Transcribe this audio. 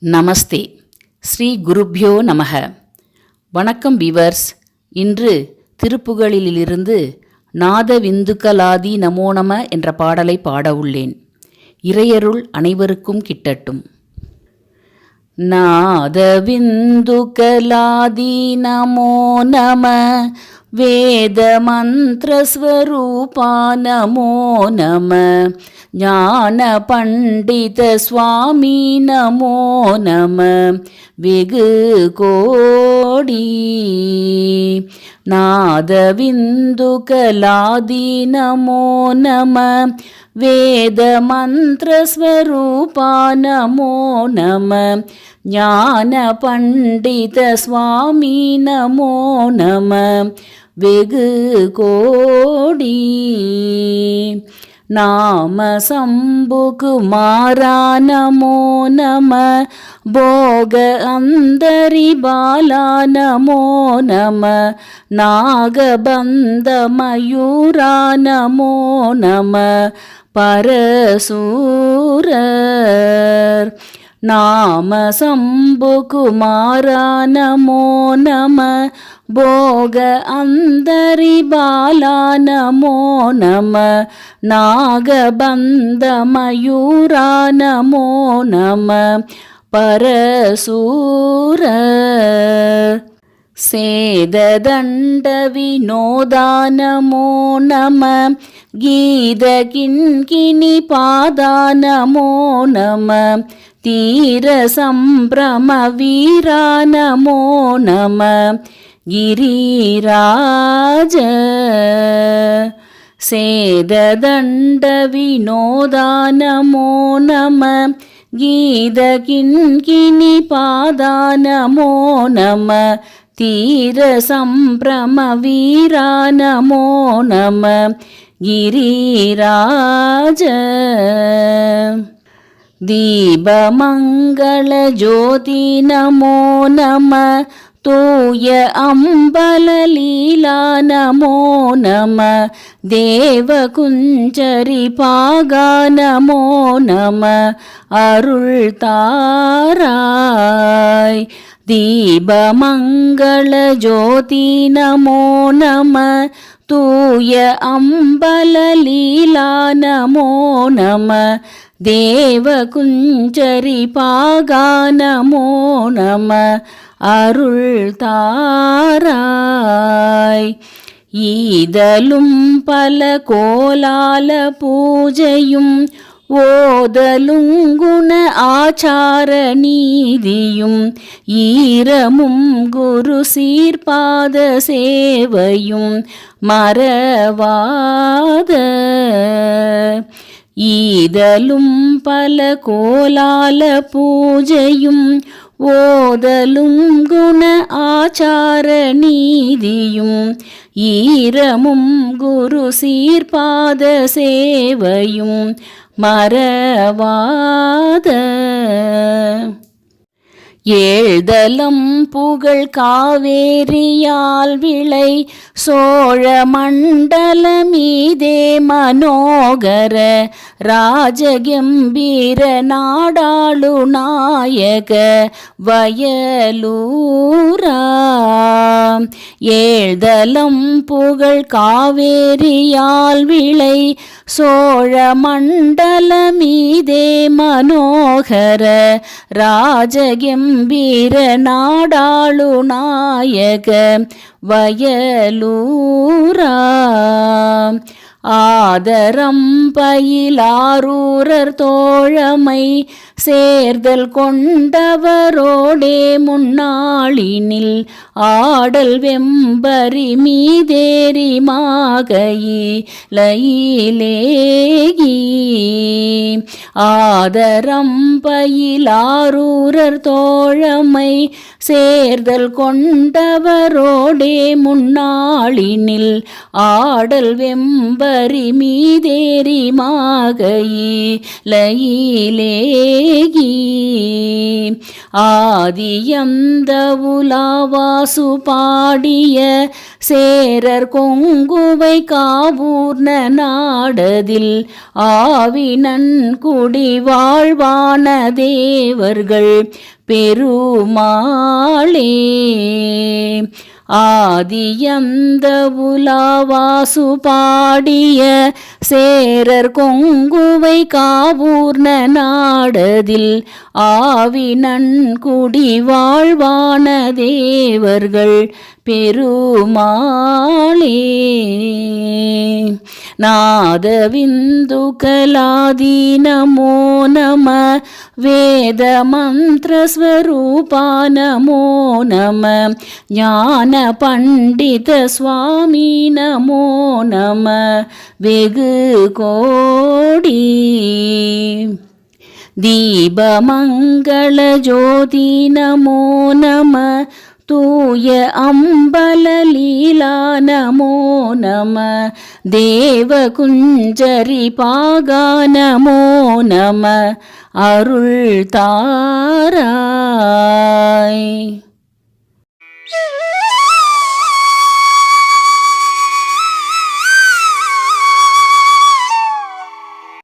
நமஸ்தே. ஸ்ரீ குருப்யோ நமக. வணக்கம் விவர்ஸ். இன்று திருப்புகழிலிருந்து நாதவிந்துக்கலாதி நமோ நம என்ற பாடலை பாட உள்ளேன். இறையருள் அனைவருக்கும் கிட்டட்டும். नादविन्दुकलादि नमो नम वेदमन्त्रस्वरूपा नमो नम ज्ञानपण्डितस्वामी नमो नम विगुकोडी नादविन्दुकलादि नमो नम वेदमन्त्रस्वरूपा नमो नम ज्ञानपण्डितस्वामी नमो नम वेगुकोडी नाम शम्भुकुमारा नमो नम भोग अन्दरिबाला नमो नम नागबन्धमयूरा नमो नम பரசூரர். நாம சம்பு குமாரா நமோ நம போக அந்தரி பாலா நமோ நம நாகபந்த மயூரா நம பரசூரர். गीतकिङ्किणिपादा नमो नम तीरसम्भ्रमवीरा नमो नम गिरिराज सेददण्डविनोदा नमो नम తీర సంభ్రమ వీరా నమో నమ గిరిరాజ దీపమంగళ జ్యోతి నమో నమ தூய அம்பலலீலா நமோ நம தேவகுஞ்சரி பாகா நமோ நம அருள் தாராய் अरुள்தாராய் தீபமங்களஜோதி நமோ நம தூய அம்பலலீலா நமோ நம தேவகுஞ்சரி பாகா நமோ நம அருள் தாராய். ஈதலும் பல கோலால பூஜையும் ஓதலுங்குண ஆச்சார நீதியும் ஈரமும் குரு சீர்பாத சேவையும் மறவாத. ஈதலும் பல கோலால பூஜையும் ஓதலும் குண ஆச்சார நீதியும் ஈரமும் குரு சீர்பாத சேவையும் மறவாத. ஏழ்தலம் புகழ் காவேரியால் விளை சோழ மண்டல மீதே மனோகர ராஜகம்பீர நாடாளு நாயக வயலூரா. ஏழ்தலம் புகழ் காவேரியால் விளை. சோழ மண்டல மீதே மனோகர. ராஜகம்பீர நாடாளு நாயக. வயலூரா. ஆதரம் பயிலாரூரர் தோழமை சேர்தல் கொண்டவரோடே முன்னாளினில் ஆடல் வெம்பரி மீதேரி மாகையிலேகி ஆதரம் பயிலாரூரர் தோழமை சேர்தல் கொண்டவரோடே முன்னாளினில் ஆடல் வெம்பரி மீதேரி மாகையிலேகி ஆதியந்த உலாவாசு பாடிய சேரர் கொங்குவை காவூர்ண நாடதில் ஆவினன் குடி வாழ்வான தேவர்கள் பெருமாளே. ஆதியந்த உலாவாசு பாடிய சேரர் கொங்குவை காவூர்ண நாடதில் ஆவி நன்குடி வாழ்வான தேவர்கள் பெருமாளே. நாதவிந்து கலாதி நமோ நம வேத மந்திரஸ்வரூபா நமோ நம ஞான பண்டித சுவாமி நமோ நம வெகு கோடி. தீபமங்கள ஜோதி நமோ நம தூய அம்பல லீலா நமோ. நம. தேவ குஞ்சரி